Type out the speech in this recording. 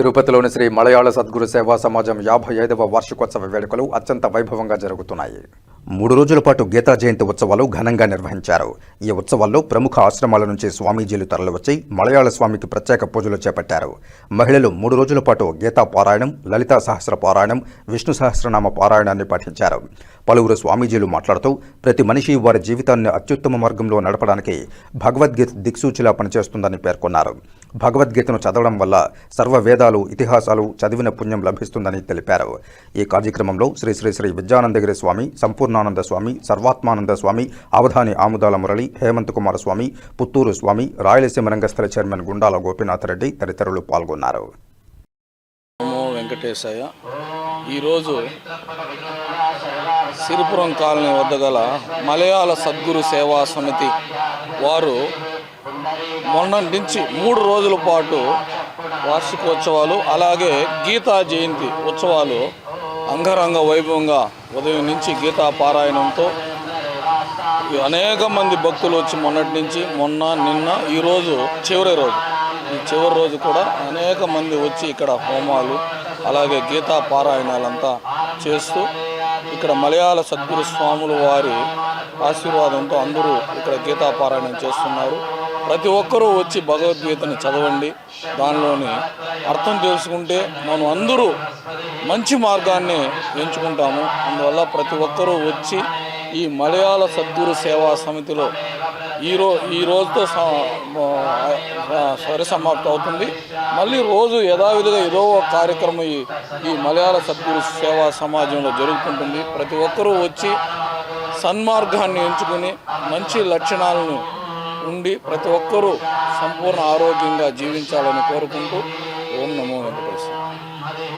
తిరుపతిలోని శ్రీ మలయాళ సద్గురు సేవా సమాజం యాభై ఐదవ వార్షికోత్సవ వేడుకలు అత్యంత వైభవంగా జరుగుతున్నాయి. మూడు రోజుల పాటు గీతా జయంతి ఉత్సవాలు ఘనంగా నిర్వహించారు. ఈ ఉత్సవాల్లో ప్రముఖ ఆశ్రమాల నుంచి స్వామీజీలు తరలివచ్చి మలయాళ స్వామికి ప్రత్యేక పూజలు చేపట్టారు. మహిళలు మూడు రోజుల పాటు గీతా పారాయణం లలితా సహస్ర పారాయణం విష్ణు సహస్రనామ పారాయణాన్ని పఠించారు పలువురు స్వామీజీలు మాట్లాడుతూ ప్రతి మనిషి వారి జీవితాన్ని అత్యుత్తమ మార్గంలో నడపడానికి భగవద్గీత దిక్సూచిలా పనిచేస్తుందని పేర్కొన్నారు. భగవద్గీతను చదవడం వల్ల సర్వ వేదాలు ఇతిహాసాలు చదివిన పుణ్యం లభిస్తుందని తెలిపారు. ఈ కార్యక్రమంలో శ్రీ శ్రీ శ్రీ విద్యానందగిరి స్వామి సంపూర్ణానంద స్వామి సర్వాత్మానంద స్వామి అవధాని ఆముదాల మురళి హేమంత్ కుమార స్వామి పుత్తూరు స్వామి రాయలసీమ రంగస్థల చైర్మన్ గుండాల గోపీనాథ్ రెడ్డి తదితరులు పాల్గొన్నారు. వెంకటేశయ్య. ఈరోజు సిరిపురం కాలనీ వద్ద గల మలయాళ సద్గురు సేవా సమితి వారు మొన్నటి నుంచి మూడు రోజుల పాటు వార్షికోత్సవాలు అలాగే గీతా జయంతి ఉత్సవాలు అంగరంగ వైభవంగా ఉదయం నుంచి గీతా పారాయణంతో అనేక మంది భక్తులు వచ్చి మొన్నటి నుంచి మొన్న నిన్న ఈరోజు చివరి రోజు. ఈ చివరి రోజు కూడా అనేక మంది వచ్చి ఇక్కడ హోమాలు అలాగే గీతా పారాయణాలంతా చేస్తూ ఇక్కడ మలయాళ సద్గురు స్వాముల వారి ఆశీర్వాదంతో అందరూ ఇక్కడ గీతా పారాయణం చేస్తున్నారు. ప్రతి ఒక్కరూ వచ్చి భగవద్గీతని చదవండి. దానిలోని అర్థం తెలుసుకుంటే మనం అందరూ మంచి మార్గాన్ని ఎంచుకుంటాము. అందువల్ల ప్రతి ఒక్కరూ వచ్చి ఈ మలయాళ సద్గురు సేవా సమితిలో ఈ ఈ రోజుతో సరి సమాప్తి అవుతుంది. మళ్ళీ రోజు యథావిధిగా ఏదో ఒక కార్యక్రమం ఈ ఈ మలయాళ సద్గురు సేవా సమాజంలో జరుగుతుంటుంది. ప్రతి ఒక్కరూ వచ్చి సన్మార్గాన్ని ఎంచుకుని మంచి లక్షణాలను ఉండి ప్రతి ఒక్కరూ సంపూర్ణ ఆరోగ్యంగా జీవించాలని కోరుకుంటూ ఓం నమో వెంకటేశ్వర.